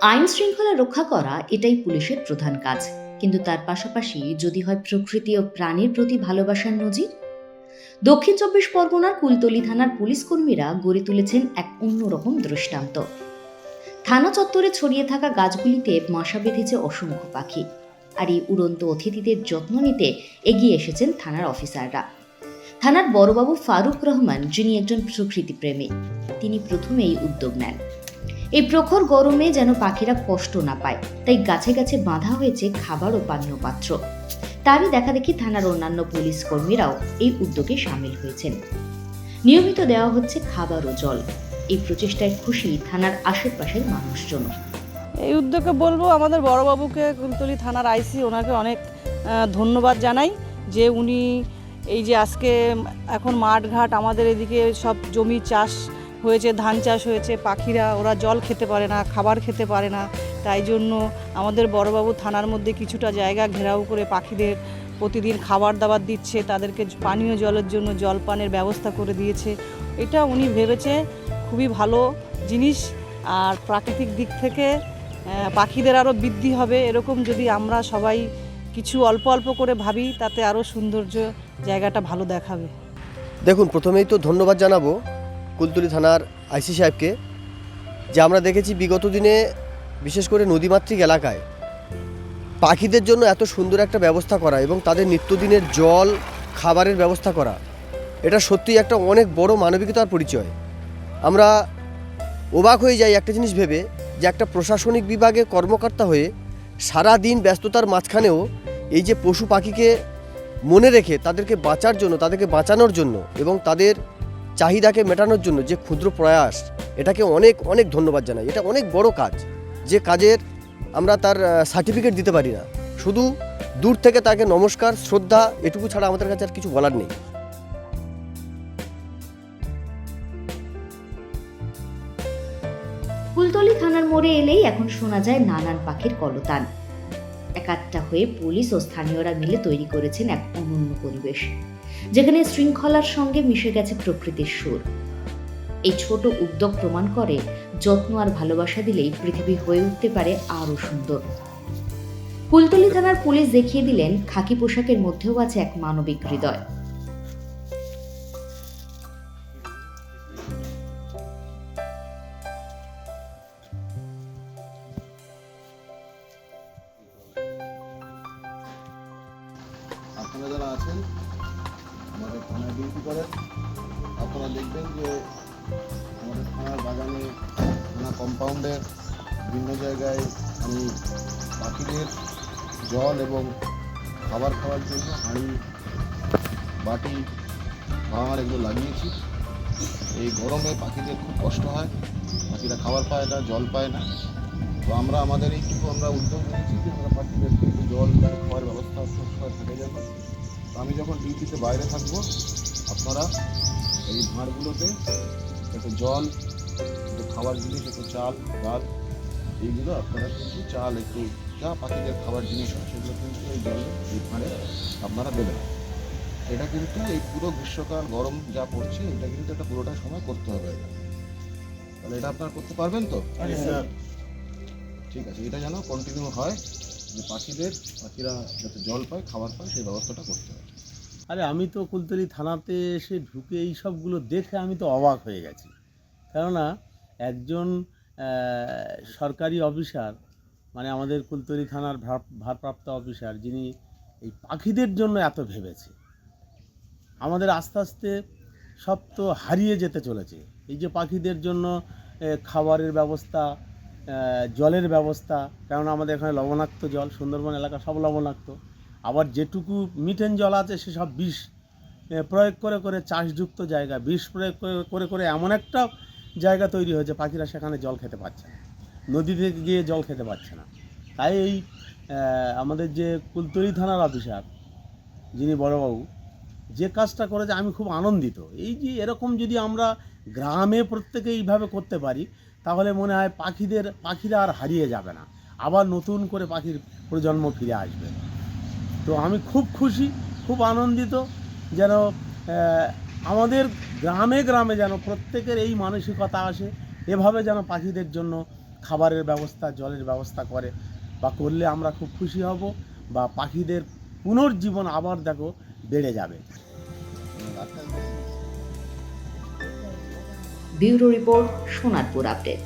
আইন শৃঙ্খলা রক্ষা করা এটাই পুলিশের প্রধান কাজ। কিন্তু তার পাশাপাশি যদি হয় প্রকৃতি ও প্রাণীর প্রতি ভালোবাসার নজির? দক্ষিণ চব্বিশ পরগনার কুলতলি থানার পুলিশ কর্মীরা গড়ে তুলেছেন এক অন্যরকম দৃষ্টান্ত। থানা চত্বরে ছড়িয়ে থাকা গাছগুলিতে বাসা বেঁধেছে অসংখ্য পাখি। আর এই উড়ন্ত অতিথিদের যত্ন নিতে এগিয়ে এসেছেন থানার অফিসাররা। থানার বড়বাবু ফারুক রহমান, যিনি একজন প্রকৃতিপ্রেমী, তিনি প্রথমে এই উদ্যোগ নেন। এই প্রখর গরমে যেন পাখিরা কষ্ট না পায়, তাই গাছে গাছে বাঁধা হয়েছে খাবার ও পানীয় পাত্র তারই দেখা দেখি থানার অন্যান্য পুলিশ কর্মীরাও এই উদ্যোগে সামিল হয়েছেন। নিয়মিত দেওয়া হচ্ছে খাবার ও জল। এই প্রচেষ্টায় খুশি থানার আশেপাশের মানুষজন এই উদ্যোগে বলব, আমাদের বড়বাবুকে কুলতলি থানার আইসি, ওনাকে অনেক ধন্যবাদ জানাই যে উনি এই যে আজকে এখন মাঠ ঘাট আমাদের এদিকে সব জমি চাষ হয়েছে, ধান চাষ হয়েছে, পাখিরা, ওরা জল খেতে পারে না, খাবার খেতে পারে না। তাই জন্য আমাদের বড়বাবু থানার মধ্যে কিছুটা জায়গা ঘেরাও করে পাখিদের প্রতিদিন খাবার দাবার দিচ্ছে, তাদেরকে পানীয় জলের জন্য জলপানের ব্যবস্থা করে দিয়েছে। এটা উনি ভেবেছে খুবই ভালো জিনিস। আর প্রাকৃতিক দিক থেকে পাখিদের আরও বৃদ্ধি হবে। এরকম যদি আমরা সবাই কিছু অল্প অল্প করে ভাবি, তাতে আরও সৌন্দর্য জায়গাটা ভালো দেখাবে। দেখুন, প্রথমেই তো ধন্যবাদ জানাব। কুলতলি থানার আইসি সাহেবকে, যে আমরা দেখেছি বিগত দিনে বিশেষ করে নদীমাতৃক এলাকায় পাখিদের জন্য এত সুন্দর একটা ব্যবস্থা করা এবং তাদের নিত্যদিনের জল, খাবারের ব্যবস্থা করা, এটা সত্যিই একটা অনেক বড় মানবিকতার পরিচয়। আমরা অবাক হয়ে যাই একটা জিনিস ভেবে যে একটা প্রশাসনিক বিভাগে কর্মকর্তা হয়ে সারা দিন ব্যস্ততার মাঝখানেও এই যে পশু পাখিকে মনে রেখে তাদেরকে বাঁচার জন্য, তাদেরকে বাঁচানোর জন্য এবং তাদের চাহিদাকে মেটানোর জন্য যে ক্ষুদ্র প্রয়াস, এটাকে অনেক অনেক ধন্যবাদ জানাই। এটা অনেক বড় কাজ। যে কাজের আমরা তার সার্টিফিকেট দিতে পারি না। শুধু দূর থেকে তাকে নমস্কার, শ্রদ্ধা, এটুকু ছাড়া আমাদের কাছে আর কিছু বলার নেই। কুলতলি থানার মোড়ে এলেই এখন শোনা যায় নানান পাখির কলতান। একাত্তা হয়ে পুলিশ ও স্থানীয়রা মিলে তৈরি করেছেন এক অনন্য পরিবেশ। যেখানে শৃঙ্খলার সঙ্গে মিশে গেছে প্রকৃতির সুর। এই ছোট উদ্যোগ প্রমাণ করে যত্ন আর ভালোবাসা দিলেই পৃথিবী হয়ে উঠতে পারে আরও সুন্দর। কুলতলি থানার পুলিশ দেখিয়ে দিলেন, খাকি পোশাকের মধ্যেও আছে এক মানবিক হৃদয়। আপনারা যারা আছেন আমাদের থানায় ডিউটি করেন। আপনারা দেখবেন যে আমাদের থানার বাগানে, থানা কম্পাউন্ডের বিভিন্ন জায়গায় আমি পাখিদের জল এবং খাবার খাওয়ার জন্য হাঁড়ি বাটি ভাঙার এগুলো লাগিয়েছি। এই গরমে পাখিদের খুব কষ্ট হয়। পাখিরা খাবার পায় না, জল পায় না। তো আমরা, আমাদের এইটুকু আমরা উদ্যোগ নিয়েছি যে আমরা পাখিদেরকে একটু জল খাওয়ার ব্যবস্থা সবসময় থাকে তো আমি যখন ডিউটিতে বাইরে থাকব আপনারা এই ভাঁড়গুলোতে একটু জল একটু খাবার জিনিস একটু চাল ডাল এইগুলো আপনারা কিন্তু চাল একটু যা পাখিদের খাবার জিনিস হয় সেগুলো কিন্তু এই জলে এই ভাঁড়ে আপনারা দেবেন। এটা কিন্তু এই পুরো গ্রীষ্মকাল গরম যা পড়ছে এটা কিন্তু একটা পুরোটা সময় করতে হবে। এটা তাহলে এটা আপনারা করতে পারবেন তো? ঠিক আছে এটা যেন কন্টিনিউ হয়। যে পাখিদের, পাখিরা যাতে জল পায়, খাবার পায়, সেই ব্যবস্থাটা করতে হবে। আরে আমি তো কুলতলি থানাতে এসে ঢুকে এই সবগুলো দেখে আমি তো অবাক হয়ে গেছি। কেননা একজন সরকারি অফিসার মানে আমাদের কুলতলি থানার ভার- ভারপ্রাপ্ত অফিসার, যিনি এই পাখিদের জন্য এত ভেবেছে, আমাদের আস্তে আস্তে সব তো হারিয়ে যেতে চলেছে। এই যে পাখিদের জন্য খাবারের ব্যবস্থা জলের ব্যবস্থা, কেননা আমাদের এখানে লবণাক্ত জল, সুন্দরবন এলাকা সব লবণাক্ত। আবার যেটুকু মিঠেন জল আছে সেসব বিষ প্রয়োগ করে করে চাষযুক্ত জায়গা, বিষ প্রয়োগ করে- করে এমন একটা জায়গা তৈরি হয়েছে, পাখিরা সেখানে জল খেতে পারছে না। নদী থেকে গিয়ে জল খেতে পারছে না। তাই এই আমাদের যে কুলতলি থানার অফিসার, যিনি বড়বাবু যে কাজটা করেছে, আমি খুব আনন্দিত। এই যে এরকম যদি আমরা গ্রামে প্রত্যেকে এইভাবে করতে পারি, তাহলে মনে হয় পাখিদের, পাখিরা আর হারিয়ে যাবে না। আবার নতুন করে পাখির প্রজন্ম ফিরে আসবে। তো আমি খুব খুশি, খুব আনন্দিত যেন আমাদের গ্রামে গ্রামে যেন প্রত্যেকের এই মানসিকতা আসে, এভাবে যেন পাখিদের জন্য খাবারের ব্যবস্থা, জলের ব্যবস্থা করে বা করলে আমরা খুব খুশি হব বা পাখিদের পুনর্জীবন আবার দেখো বেড়ে যাবে। Bureau report Sonarpur update.